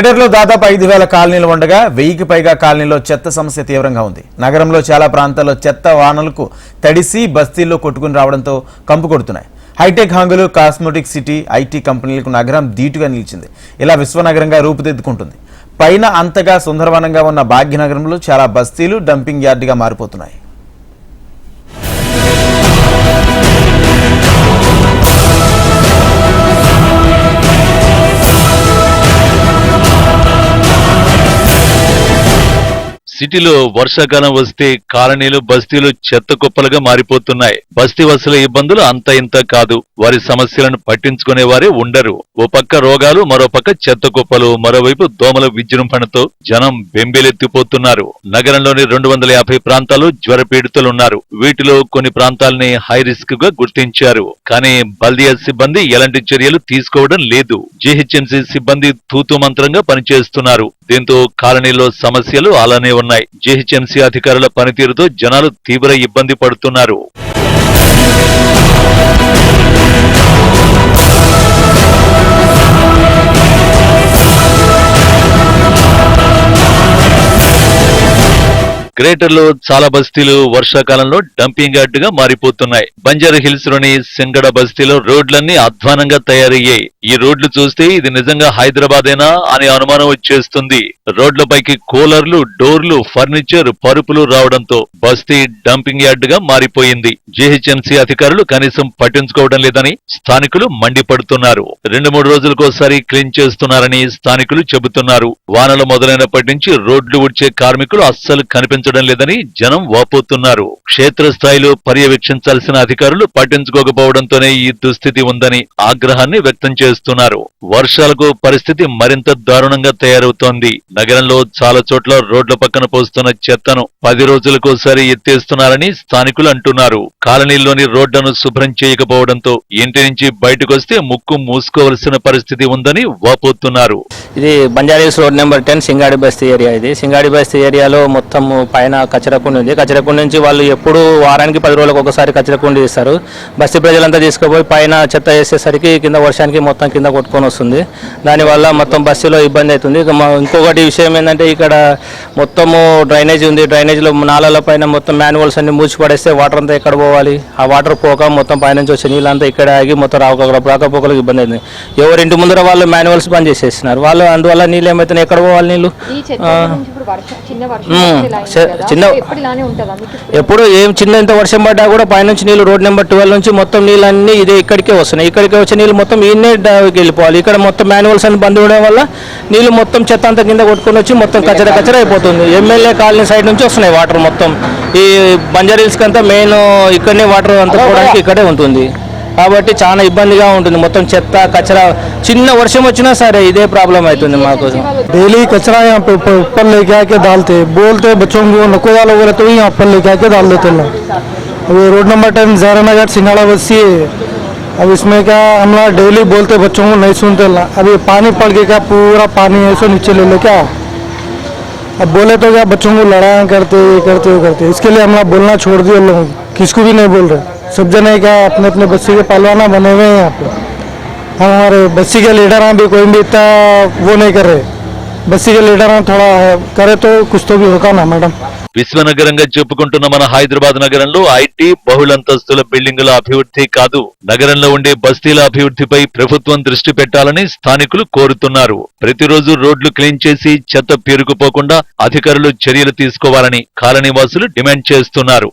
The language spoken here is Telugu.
గ్రేటర్లో దాదాపు ఐదు వేల కాలనీలు ఉండగా వెయ్యికి పైగా కాలనీలో చెత్త సమస్య తీవ్రంగా ఉంది. నగరంలో చాలా ప్రాంతాల్లో చెత్త వానలకు తడిసి బస్తీల్లో కొట్టుకుని రావడంతో కంపు కొడుతున్నాయి. హైటెక్ హంగులు కాస్మెటిక్ సిటీ ఐటీ కంపెనీలకు నగరం ధీటుగా నిలిచింది. ఇలా విశ్వనగరంగా రూపుదిద్దుకుంటుంది. పైన అంతగా సుందరవనంగా ఉన్న భాగ్యనగరంలో చాలా బస్తీలు డంపింగ్ యార్డుగా మారిపోతున్నాయి. సిటీలో వర్షాకాలం వస్తే కాలనీలు బస్తీలు చెత్త కుప్పలుగా మారిపోతున్నాయి. బస్తీ వసూల ఇబ్బందులు అంత ఇంత కాదు. వారి సమస్యలను పట్టించుకునే వారే ఉండరు. ఓ పక్క రోగాలు మరో పక్క చెత్త కుప్పలు మరోవైపు దోమల విజృంభణతో జనం బెంబేలెత్తిపోతున్నారు నగరంలోని రెండు వందల యాభై ప్రాంతాలు జ్వరపీడితులున్నారు వీటిలో కొన్ని ప్రాంతాలని హై రిస్క్గా గుర్తించారు. కానీ బల్దియా సిబ్బంది ఎలాంటి చర్యలు తీసుకోవడం లేదు. జీహెచ్ఎంసీ సిబ్బంది తూతు మంత్రంగా పనిచేస్తున్నారు. దీంతో కాలనీలో సమస్యలు అలానే ఉన్నాయి. జీహెచ్ఎంసీ అధికారుల పనితీరుతో జనాలు తీవ్ర ఇబ్బంది పడుతున్నారు. గ్రేటర్లో చాలా బస్తీలు వర్షాకాలంలో డంపింగ్ యార్డుగా మారిపోతున్నాయి. బంజారా హిల్స్లోని సింగడ బస్తీలో రోడ్లన్నీ అధ్వానంగా తయారయ్యాయి. ఈ రోడ్లు చూస్తే ఇది నిజంగా హైదరాబాదేనా అనే అనుమానం వచ్చేస్తుంది. రోడ్లపైకి కూలర్లు డోర్లు ఫర్నిచర్ పరుపులు రావడంతో బస్తీ డంపింగ్ యార్డుగా మారిపోయింది. జీహెచ్ఎంసీ అధికారులు కనీసం పట్టించుకోవడం లేదని స్థానికులు మండిపడుతున్నారు. రెండు మూడు రోజులకోసారి క్లీన్ చేస్తున్నారని స్థానికులు చెబుతున్నారు. వానలు మొదలైనప్పటి నుంచి రోడ్లు ఉడ్చే కార్మికులు అస్సలు పాటించడం లేదని జనం వాపోతున్నారు. క్షేత్రస్థాయిలో పర్యవేక్షించాల్సిన అధికారులు పట్టించుకోకపోవడంతోనే ఈ దుస్థితి ఉందని ఆగ్రహాన్ని వ్యక్తం చేస్తున్నారు. వర్షాలకు పరిస్థితి మరింత దారుణంగా తయారవుతోంది. నగరంలో చాలా చోట్ల రోడ్ల పక్కన పోస్తున్న చెత్తను పది రోజులకోసారి ఎత్తేస్తున్నారని స్థానికులు అంటున్నారు. కాలనీల్లోని రోడ్లను శుభ్రం చేయకపోవడంతో ఇంటి నుంచి బయటకొస్తే ముక్కు మూసుకోవలసిన పరిస్థితి ఉందని వాపోతున్నారు. ఇది బంజారీస్ road number ten Singadi Basti area ఇది. సింగాడి బస్తీ ఏరియాలో మొత్తం పైన కచరకుండి ఉంది. కచరకుండి నుంచి వాళ్ళు ఎప్పుడు వారానికి పది రోజులకు ఒకసారి కచరకుండి ఇస్తారు బస్తీ ప్రజలంతా తీసుకుపోయి పైన చెత్త వేసేసరికి కింద వర్షానికి మొత్తం కింద కొట్టుకొని వస్తుంది. దానివల్ల మొత్తం బస్సులో ఇబ్బంది అవుతుంది. ఇంకొకటి విషయం ఏంటంటే ఇక్కడ మొత్తము డ్రైనేజ్ ఉంది. డ్రైనేజ్లో నాలాల పైన మొత్తం మాన్యువల్స్ అన్ని మూసి పడేస్తే వాటర్ అంతా ఎక్కడ పోవాలి? ఆ వాటర్ పోక మొత్తం పైనుంచి వచ్చే నీళ్ళంతా ఇక్కడ ఆగి మొత్తం రాక రాకపోకలకు ఇబ్బంది అవుతుంది. ఎవరింటి ముందర వాళ్ళు మాన్యువల్స్ బంద్ చేసేస్తున్నారు. వాళ్ళు అందువల్ల నీళ్ళు ఏమవుతున్నాయి ఎక్కడ పోవాలి నీళ్ళు? చిన్న ఎప్పుడు ఏం చిన్న ఇంత వర్షం పడ్డా కూడా పైనుంచి నీళ్ళు రోడ్ నెంబర్ ట్వెల్వ్ నుంచి మొత్తం నీళ్ళు అన్ని ఇదే ఇక్కడికే వస్తున్నాయి. ఇక్కడికి వచ్చే నీళ్ళు మొత్తం ఈయనే వెళ్ళిపోవాలి. ఇక్కడ మొత్తం మాన్యువల్స్ అని బంద్ ఉండడం వల్ల నీళ్ళు మొత్తం చెత్త అంతా కింద కొట్టుకొని వచ్చి మొత్తం కచ్చర కచ్చర అయిపోతుంది. ఎమ్మెల్యే కాలనీ సైడ్ నుంచి వస్తున్నాయి వాటర్ మొత్తం. ఈ బంజారీల్స్కి అంతా మెయిన్ ఇక్కడనే వాటర్ అంతా పోవడానికి ఇక్కడే ఉంటుంది. కాబట్టి చాలా ఇబ్బందిగా ఉంటుంది మొత్తం చెత్త కచరా చిన్న వర్షం వచ్చినా సరే ఇదే ప్రాబ్లం అవుతుంది మాకు डेली कचरा यहाँ पे ऊपर ऊपर लेके आके डालते बोलते बच्चों को नको डालो बोले तो यहाँ ऊपर लेके आके डाल देते लोग अब ये road number ten Zahra Nagar सिंगाड़ा बस्ती है अब इसमें क्या हम लोग डेली बोलते बच्चों को नहीं सुनते ला अब ये पानी पड़ के क्या पूरा पानी ऐसे नीचे ले लो क्या अब बोले तो क्या बच्चों को लड़ाई करते ये करते वो करते इसके लिए हम लोग बोलना छोड़ दिए लोग किसको भी नहीं बोल रहे सब जने क्या अपने अपने बस्ती के पहलवाना बने हुए हैं यहाँ पे हम हमारे बस्ती के लीडर हैं भी कोई भी इतना वो नहीं कर रहे बस्ती के लीडर हैं थोड़ा है, करे तो कुछ तो भी होगा ना मैडम విశ్వనగరంగా చెప్పుకుంటున్న మన హైదరాబాద్ నగరంలో ఐటీ బహుళంతస్తుల బిల్డింగుల అభివృద్ధి కాదు నగరంలో ఉండే బస్తీల అభివృద్ధిపై ప్రభుత్వం దృష్టి పెట్టాలని స్థానికులు కోరుతున్నారు ప్రతిరోజు రోడ్లు క్లీన్ చేసి చెత్త పేరుకుపోకుండా అధికారులు చర్యలు తీసుకోవాలని కాలనీవాసులు డిమాండ్ చేస్తున్నారు